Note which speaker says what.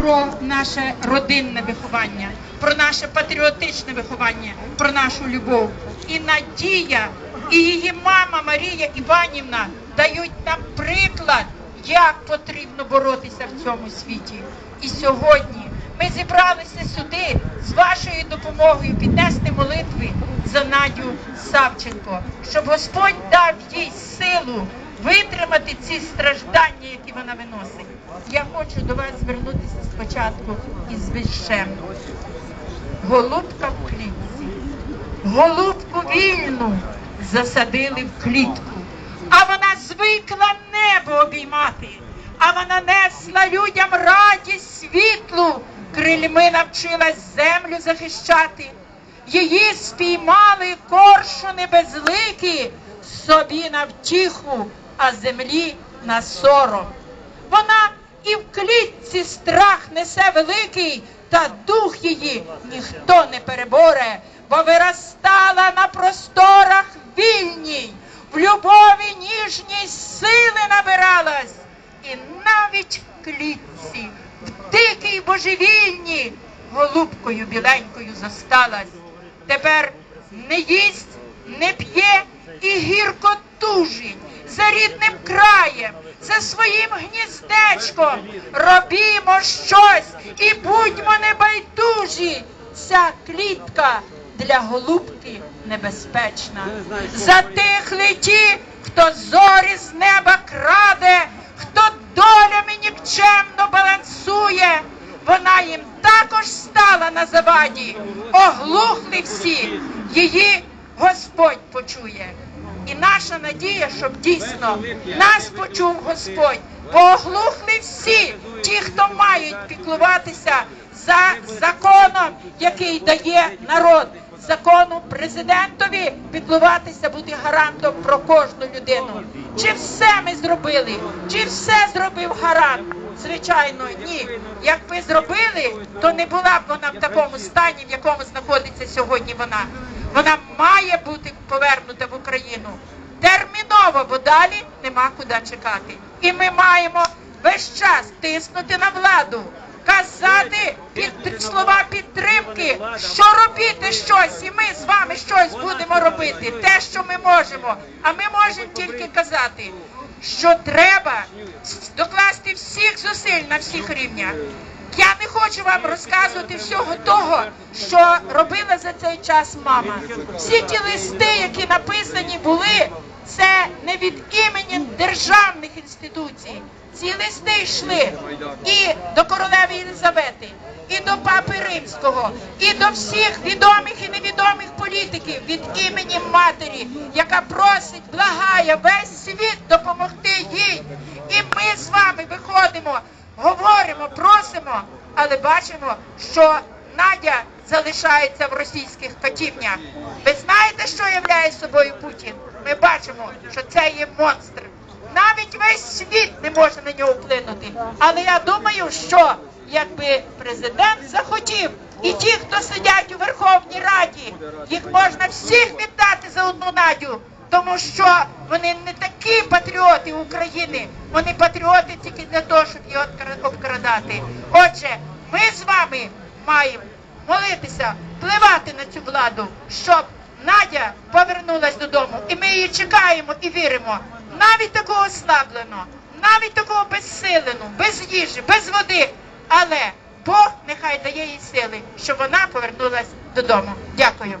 Speaker 1: про наше родинне виховання, про наше патріотичне виховання, про нашу любов. І Надія, і її мама Марія Іванівна дають нам приклад, як потрібно боротися в цьому світі. І сьогодні ми зібралися сюди з вашою допомогою піднести молитви за Надю Савченко, щоб Господь дав їй силу витримати ці страждання, які вона виносить. Я хочу до вас звернутися спочатку із вищем. Голубка в клітці, голубку вільну засадили в клітку, а вона звикла небо обіймати, а вона несла людям радість світлу, крильми навчилась землю захищати. Її спіймали коршуни безликі, собі на втіху, а землі на сором. Вона і в клітці страх несе великий, та дух її ніхто не переборе, бо виростала на просторах вільній, в любові ніжній сили набиралась, і навіть в клітці, в дикій божевільні, голубкою біленькою зосталась. Тепер не їсть, не п'є і гірко тужить за рідним краєм, за своїм гніздечком. Робімо щось і будьмо небайдужі. Ця клітка для голубки небезпечна. За тих леті, хто зорі з неба краде, хто долями нікчемно балансує. Вона їм також стала на заваді, оглухли всі, її Господь почує. Наша надія, щоб дійсно нас почув Господь, бо оглухли всі ті, хто мають піклуватися за законом, який дає народ. Закону президентові піклуватися бути гарантом про кожну людину. Чи все ми зробили? Чи все зробив гарант? Звичайно, ні. Якби зробили, то не була б вона в такому стані, в якому знаходиться сьогодні вона. Вона має бути повернута в Україну терміново, бо далі нема куди чекати. І ми маємо весь час тиснути на владу, казати під слова підтримки, що робити щось, і ми з вами щось будемо робити, те, що ми можемо. А ми можемо тільки казати, що треба докласти всіх зусиль на всіх рівнях. Я не хочу вам розказувати всього того, що робила за цей час мама. Всі ті листи, які написані були, це не від імені державних інституцій. Ці листи йшли і до королеви Єлизавети, і до папи Римського, і до всіх відомих і невідомих політиків від імені матері, яка просить, благає весь світ допомогти їй. І ми з вами виходимо говоримо, просимо, але бачимо, що Надя залишається в російських катівнях. Ви знаєте, що являє собою Путін? Ми бачимо, що це є монстр. Навіть весь світ не може на нього вплинути. Але я думаю, що якби президент захотів, і ті, хто сидять у Верховній Раді, їх можна всіх віддати за одну Надю. Тому що вони не такі патріоти України, вони патріоти тільки для того, щоб обкра- обкрадати. Отже, ми з вами маємо молитися, впливати на цю владу, щоб Надя повернулась додому. І ми її чекаємо і віримо. Навіть такого ослабленого, навіть такого безсилену, без їжі, без води. Але Бог нехай дає їй сили, щоб вона повернулась додому. Дякую.